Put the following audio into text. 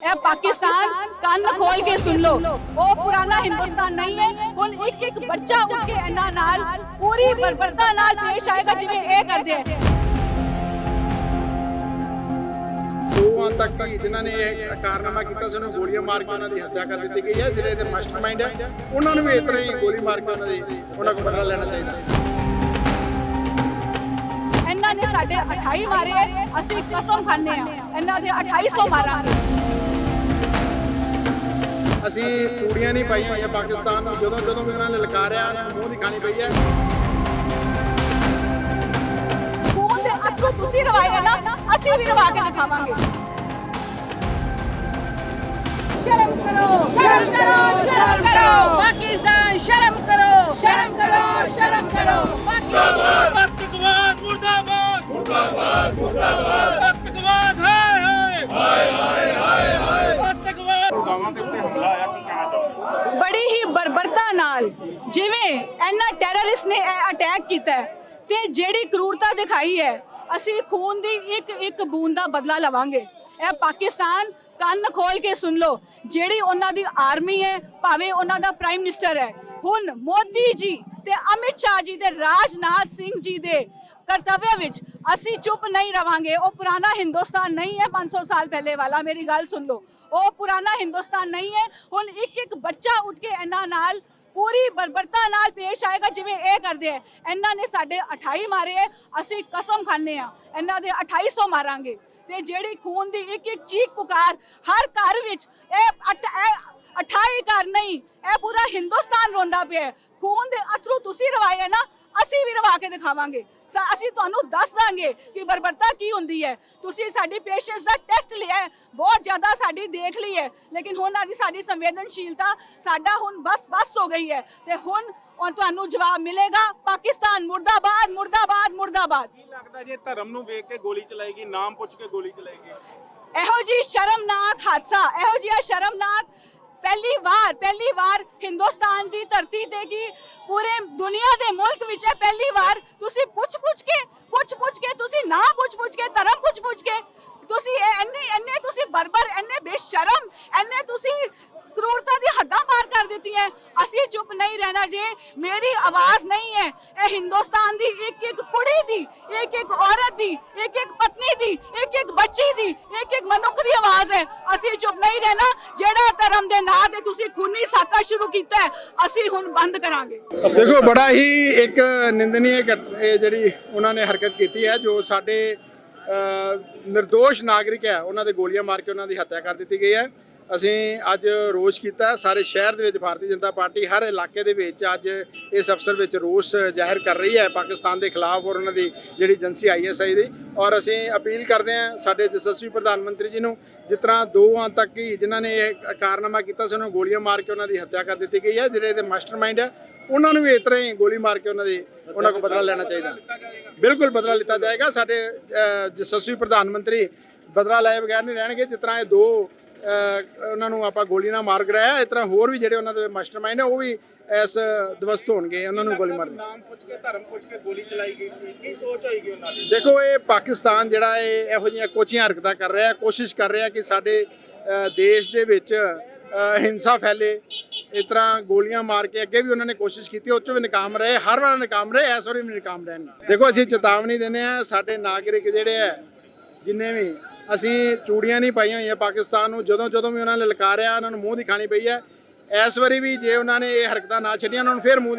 ਇਹ ਪਾਕਿਸਤਾਨ ਕੰਨ ਖੋਲ ਕੇ ਸੁਣ ਲਓ। ਉਹ ਪੁਰਾਣਾ ਹਿੰਦੁਸਤਾਨ ਨਹੀਂ ਹੈ। ਹੁਣ ਇੱਕ ਇੱਕ ਬੱਚਾ ਉੱਠ ਕੇ ਇਹਨਾਂ ਨਾਲ ਪੂਰੀ ਬਰਬਰਤਾ ਨਾਲ ਪੇਸ਼ ਆਏਗਾ ਜਿਵੇਂ ਇਹ ਕਰਦੇ ਹੈ ਦੋਵਾਂ ਤੱਕ ਹੀ ਜਿਨ੍ਹਾਂ ਨੇ ਇਹ ਕਾਰਨਾਮਾ ਕੀਤਾ ਸੀ ਉਹਨੂੰ ਗੋਲੀਆਂ ਮਾਰ ਕੇ ਉਹਨਾਂ ਦੀ ਹੱਤਿਆ ਕਰ ਦਿੱਤੀ ਗਈ ਹੈ। ਜਿਹੜੇ ਇਹਦੇ ਮਾਸਟਰਮਾਈਂਡ ਹੈ ਉਹਨਾਂ ਨੂੰ ਵੀ ਇਸ ਤਰ੍ਹਾਂ ਹੀ ਗੋਲੀ ਮਾਰ ਕੇ ਉਹਨਾਂ ਦੀ ਉਹਨਾਂ ਕੋਲ ਬਦਲਾ ਲੈਣਾ ਚਾਹੀਦਾ। ਹੈ ਇਹਨਾਂ ਨੇ ਸਾਡੇ 28 ਮਾਰੇ ਅਸੀਂ ਕਸਮ ਖਾਂਦੇ ਆ ਇਹਨਾਂ ਦੇ 2800 ਮਾਰਾਂਗੇ। ਅਸੀਂ ਚੂੜੀਆਂ ਨਹੀਂ ਪਾਈਆਂ ਹੋਈਆਂ ਪਾਕਿਸਤਾਨ ਨੂੰ। ਜਦੋਂ ਜਦੋਂ ਵੀ ਉਹਨਾਂ ਨੇ ਲਕਾਰਿਆ ਉਹਨਾਂ ਮੂੰਹ ਦਿਖਾਣੀ ਪਈ ਹੈ। ਖੂਨ ਦੇ ਅੱਥਰੂ ਤੁਸੀਂ ਰਵਾਏ ਨਾ ਅਸੀਂ ਵੀ ਰਵਾ ਕੇ ਦਿਖਾਵਾਂਗੇ। ਸ਼ਰਮ ਕਰੋ ਸ਼ਰਮ ਕਰੋ ਸ਼ਰਮ ਕਰੋ। ਪਾਕਿਸਤਾਨ ਸ਼ਰਮ ਕਰੋ ਸ਼ਰਮ ਕਰੋ ਸ਼ਰਮ ਕਰੋ। ਪਾਕਿਸਤਾਨ ਨਾਲ। ਜਿਵੇਂ ਇਹਨਾਂ ਟੈਰਰਿਸਟ ਨੇ ਅਟੈਕ ਕੀਤਾ ਤੇ ਜਿਹੜੀ ਕਰੂਰਤਾ ਦਿਖਾਈ ਹੈ, ਅਸੀਂ ਖੂਨ ਦੀ ਇੱਕ ਇੱਕ ਬੂੰਦ ਦਾ ਬਦਲਾ ਲਵਾਂਗੇ। ਇਹ ਪਾਕਿਸਤਾਨ ਕੰਨ ਖੋਲ ਕੇ ਸੁਣ ਲਓ, ਜਿਹੜੀ ਉਹਨਾਂ ਦੀ ਆਰਮੀ ਹੈ, ਭਾਵੇਂ ਉਹਨਾਂ ਦਾ ਪ੍ਰਾਈਮ ਮਿਨਿਸਟਰ ਹੈ। ਹੁਣ ਮੋਦੀ ਜੀ ਤੇ ਅਮਿਤ ਸ਼ਾਹ ਜੀ ਤੇ ਰਾਜਨਾਥ ਸਿੰਘ ਜੀ ਦੇ ਕਰਤੱਵਯ ਵਿੱਚ ਅਸੀਂ ਚੁੱਪ ਨਹੀਂ ਰਵਾਂਗੇ। ਉਹ ਪੁਰਾਣਾ ਹਿੰਦੁਸਤਾਨ ਨਹੀਂ ਹੈ 500 ਸਾਲ ਪਹਿਲੇ ਵਾਲਾ। ਮੇਰੀ ਗੱਲ ਸੁਣ ਲਓ, ਉਹ ਪੁਰਾਣਾ ਹਿੰਦੁਸਤਾਨ ਨਹੀਂ ਹੈ। ਹੁਣ ਇੱਕ ਇੱਕ ਬੱਚਾ ਉੱਠ ਕੇ ਇਹਨਾਂ ਨਾਲ ਪੂਰੀ ਬਰਬਰਤਾ ਨਾਲ ਪੇਸ਼ ਆਏਗਾ, ਜਿਵੇਂ ਇਹ ਕਰਦੇ ਹੈ ਇਹਨਾਂ ਨੇ ਸਾਡੇ 28 ਮਾਰੇ ਹੈ ਅਸੀਂ ਕਸਮ ਖਾਂਦੇ ਆ। ਇਹਨਾਂ ਦੇ 2800 ਮਾਰਾਂਗੇ। ਤੇ ਜਿਹੜੀ ਖੂਨ ਦੀ ਇੱਕ ਇੱਕ ਚੀਖ ਪੁਕਾਰ ਹਰ ਘਰ ਵਿੱਚ, ਇਹ ਅਟ- ਇਹ 28 ਘਰ ਨਹੀਂ, ਇਹ ਪੂਰਾ ਹਿੰਦੁਸਤਾਨ ਰੋਂਦਾ ਪਿਆ ਖੂਨ ਦੇ ਅਥਰੂ ਤੁਸੀਂ ਰਵਾਏ ਨਾ ਅਸੀਂ ਵੀ ਰਵਾ ਕੇ ਦਿਖਾਵਾਂਗੇ। ਸਾ- ਅਸੀਂ ਤੁਹਾਨੂੰ ਦੱਸ ਦਾਂਗੇ ਕਿ ਬਰਬਰਤਾ ਕੀ ਹੁੰਦੀ ਹੈ। ਤੁਸੀਂ ਸਾਡੀ ਪੇਸ਼ੈਂਸ ਦਾ ਟੈਸਟ ਲਿਆ ਬਹੁਤ ਜ਼ਿਆਦਾ ਸਾਡੀ ਦੇਖ ਲਈ ਹੈ। ਲੇਕਿਨ ਹੁਣ ਆਦੀ ਸਾਡੀ ਸੰਵੇਦਨਸ਼ੀਲਤਾ। ਸਾਡਾ ਹੁਣ ਬਸ ਬਸ ਹੋ ਗਈ ਹੈ। ਤੇ ਹੁਣ ਹੁਣ ਤੁਹਾਨੂੰ ਜਵਾਬ ਮਿਲੇਗਾ ਪਾਕਿਸਤਾਨ ਮੁਰਦਾਬਾਦ ਮੁਰਦਾਬਾਦ ਮੁਰਦਾਬਾਦ। ਕੀ ਲੱਗਦਾ ਜੇ ਧਰਮ ਨੂੰ ਵੇਖ ਕੇ ਗੋਲੀ ਚਲਾਏਗੀ ਨਾਮ ਪੁੱਛ ਕੇ ਗੋਲੀ ਚਲਾਏਗੀ? ਇਹੋ ਜੀ ਸ਼ਰਮਨਾਕ ਹਾਦਸਾ ਇਹੋ ਜਿਹਾ ਸ਼ਰਮਨਾਕ ਪਹਿਲੀ ਵਾਰ ਪਹਿਲੀ ਵਾਰ ਹਿੰਦੁਸਤਾਨ ਦੀ ਧਰਤੀ ਤੇ ਕੀ ਪੂਰੇ ਦੁਨੀਆ ਦੇ ਮੁਲਕ ਵਿੱਚ ਇਹ ਪਹਿਲੀ ਵਾਰ ਤੁਸੀਂ ਪੁੱਛ ਪੁੱਛ ਕੇ, ਪੁੱਛ ਪੁੱਛ ਕੇ, ਤੁਸੀਂ ਨਾ ਪੁੱਛ ਪੁੱਛ ਕੇ, ਧਰਮ ਪੁੱਛ ਪੁੱਛ ਕੇ ਤੁਸੀਂ ਇਹ ਇੰਨੇ ਇੰਨੇ ਤੁਸੀਂ ਬਰਬਰ, ਇੰਨੇ ਬੇਸ਼ਰਮ, ਇੰਨੇ ਤੁਸੀਂ ਕਰੂਰਤਾ ਦੀ ਹੱਦਾਂ ਪਾਰ ਕਰ ਦਿੱਤੀਆਂ ਅਸੀਂ ਚੁੱਪ ਨਹੀਂ ਰਹਿਣਾ ਜੇ। ਮੇਰੀ ਆਵਾਜ਼ ਨਹੀਂ ਹੈ। ਇਹ ਹਿੰਦੁਸਤਾਨ ਦੀ ਇੱਕ ਇੱਕ ਕੁੜੀ ਦੀ, ਇੱਕ ਇੱਕ ਔਰਤ ਦੀ, ਇੱਕ ਇੱਕ ਪਤਨੀ ਦੀ, ਇੱਕ ਇੱਕ ਬੱਚੀ ਦੀ, ਇੱਕ ਇੱਕ ਮਨੁੱਖ ਦੀ ਆਵਾਜ਼ ਹੈ। ਅਸੀਂ ਚੁੱਪ ਨਹੀਂ ਰਹਿਣਾ ਜਿਹੜਾ ਧਰਮ ਦੇ ਨਾਂ ਤੇ ਤੁਸੀਂ ਖੂਨੀ ਸਾਕਾ ਸ਼ੁਰੂ ਕੀਤਾ ਹੈ, ਅਸੀਂ ਹੁਣ ਬੰਦ ਕਰਾਂਗੇ। ਦੇਖੋ, ਬੜਾ ਹੀ ਇੱਕ ਨਿੰਦਨੀय ਜਿਹੜੀ ਉਹਨਾਂ ਨੇ ਹਰਕਤ ਕੀਤੀ ਹੈ, ਜੋ ਸਾਡੇ ਨਿਰਦੋਸ਼ ਨਾਗਰਿਕ ਹੈ, ਉਹਨਾਂ ਦੇ ਗੋਲੀਆਂ ਮਾਰ ਕੇ ਉਹਨਾਂ ਦੀ ਹੱਤਿਆ ਕਰ ਦਿੱਤੀ ਗਈ ਹੈ। ਅਸੀਂ ਅੱਜ ਰੋਸ਼ ਕੀਤਾ ਸਾਰੇ ਸ਼ਹਿਰ ਦੇ ਵਿੱਚ ਭਾਰਤੀ ਜਨਤਾ ਪਾਰਟੀ ਹਰ ਇਲਾਕੇ ਦੇ ਵਿੱਚ ਅੱਜ ਇਸ ਅਫਸਰ ਵਿੱਚ ਰੋਸ ਜ਼ਾਹਿਰ ਕਰ ਰਹੀ ਹੈ। ਪਾਕਿਸਤਾਨ ਦੇ ਖਿਲਾਫ ਔਰ ਉਹਨਾਂ ਦੀ ਜਿਹੜੀ ਏਜੰਸੀ ਆਈਐਸਆਈ ਦੀ। ਔਰ ਅਸੀਂ ਅਪੀਲ ਕਰਦੇ ਹਾਂ ਸਾਡੇ ਜਸਸਵੀ ਪ੍ਰਧਾਨ ਮੰਤਰੀ ਜੀ ਨੂੰ, ਜਿਸ ਤਰ੍ਹਾਂ ਦੋਵਾਂ ਤੱਕ ਹੀ ਜਿਨ੍ਹਾਂ ਨੇ ਇਹ ਕਾਰਨਾਮਾ ਕੀਤਾ ਸੀ, ਉਹਨਾਂ ਨੂੰ ਗੋਲੀਆਂ ਮਾਰ ਕੇ ਉਹਨਾਂ ਦੀ ਹੱਤਿਆ ਕਰ ਦਿੱਤੀ ਗਈ ਹੈ। ਜਿਹੜੇ ਇਹਦੇ ਮਾਸਟਰਮਾਈਂਡ ਹੈ, ਉਹਨਾਂ ਨੂੰ ਵੀ ਇਸ ਤਰ੍ਹਾਂ ਹੀ ਗੋਲੀ ਮਾਰ ਕੇ ਉਹਨਾਂ ਦੀ, ਉਹਨਾਂ ਕੋਲ ਬਦਲਾ ਲੈਣਾ ਚਾਹੀਦਾ। ਬਿਲਕੁਲ ਬਦਲਾ ਲਿੱਤਾ ਜਾਏਗਾ। ਸਾਡੇ ਜਸਸਵੀ ਪ੍ਰਧਾਨ ਮੰਤਰੀ ਬਦਲਾ ਲਏ ਬਗੈਰ ਨਹੀਂ ਰਹਿਣਗੇ। ਜਿਸ ਤਰ੍ਹਾਂ ਇਹ ਦੋ ਉਹਨਾਂ ਨੂੰ ਆਪਾਂ ਗੋਲੀ ਨਾਲ ਮਾਰ ਕਰਾਇਆ ਇਸ ਤਰ੍ਹਾਂ ਹੋਰ ਵੀ ਜਿਹੜੇ ਉਹਨਾਂ ਦੇ ਮਾਸਟਰਮਾਈਂਡ ਹੈ ਉਹ ਵੀ ਇਸ ਦਵਸਤ ਹੋਣਗੇ ਉਹਨਾਂ ਨੂੰ ਗੋਲੀ ਮਾਰਨੀ। ਨਾਮ ਪੁੱਛ ਕੇ ਧਰਮ ਪੁੱਛ ਕੇ ਗੋਲੀ ਚਲਾਈ ਗਈ ਸੀ। ਕੀ ਸੋਚ ਹੋਏਗੀ ਉਹਨਾਂ ਦੀ? ਦੇਖੋ ਇਹ ਪਾਕਿਸਤਾਨ ਜਿਹੜਾ ਇਹ ਇਹੋ ਜਿਹੀਆਂ ਕੋਚੀਆਂ ਹਰਕਤਾਂ ਕਰ ਰਿਹਾ ਕੋਸ਼ਿਸ਼ ਕਰ ਰਿਹਾ ਕਿ ਸਾਡੇ ਦੇਸ਼ ਦੇ ਵਿੱਚ ਹਿੰਸਾ ਫੈਲੇ। ਇਸ ਤਰ੍ਹਾਂ ਗੋਲੀਆਂ ਮਾਰ ਕੇ ਅੱਗੇ ਵੀ ਉਹਨਾਂ ਨੇ ਕੋਸ਼ਿਸ਼ ਕੀਤੀ ਉਹ 'ਚੋਂ ਵੀ ਨਾਕਾਮ ਰਹੇ। ਹਰ ਵਾਰ ਨਾਕਾਮ ਰਹੇ ਇਸ ਵਾਰੀ ਵੀ ਨਾਕਾਮ ਰਹਿਣ। ਦੇਖੋ ਅਸੀਂ ਚੇਤਾਵਨੀ ਦਿੰਦੇ ਆ ਸਾਡੇ ਨਾਗਰਿਕ ਜਿਹੜੇ ਆ ਜਿੰਨੇ ਵੀ ਅਸੀਂ ਚੂੜੀਆਂ ਨਹੀਂ ਪਾਈਆਂ ਹੋਈਆਂ ਪਾਕਿਸਤਾਨ ਨੂੰ, ਜਦੋਂ ਜਦੋਂ ਵੀ ਉਹਨਾਂ ਨੇ ਲਲਕਾਰਿਆ, ਉਹਨਾਂ ਨੂੰ ਮੂੰਹ ਦਿਖਾਣੀ ਪਈ ਹੈ। ਇਸ ਵਾਰੀ ਵੀ ਜੇ ਉਹਨਾਂ ਨੇ ਇਹ ਹਰਕਤਾਂ ਨਾ ਛੱਡੀਆਂ, ਉਹਨਾਂ ਨੂੰ ਫਿਰ ਮੂੰਹ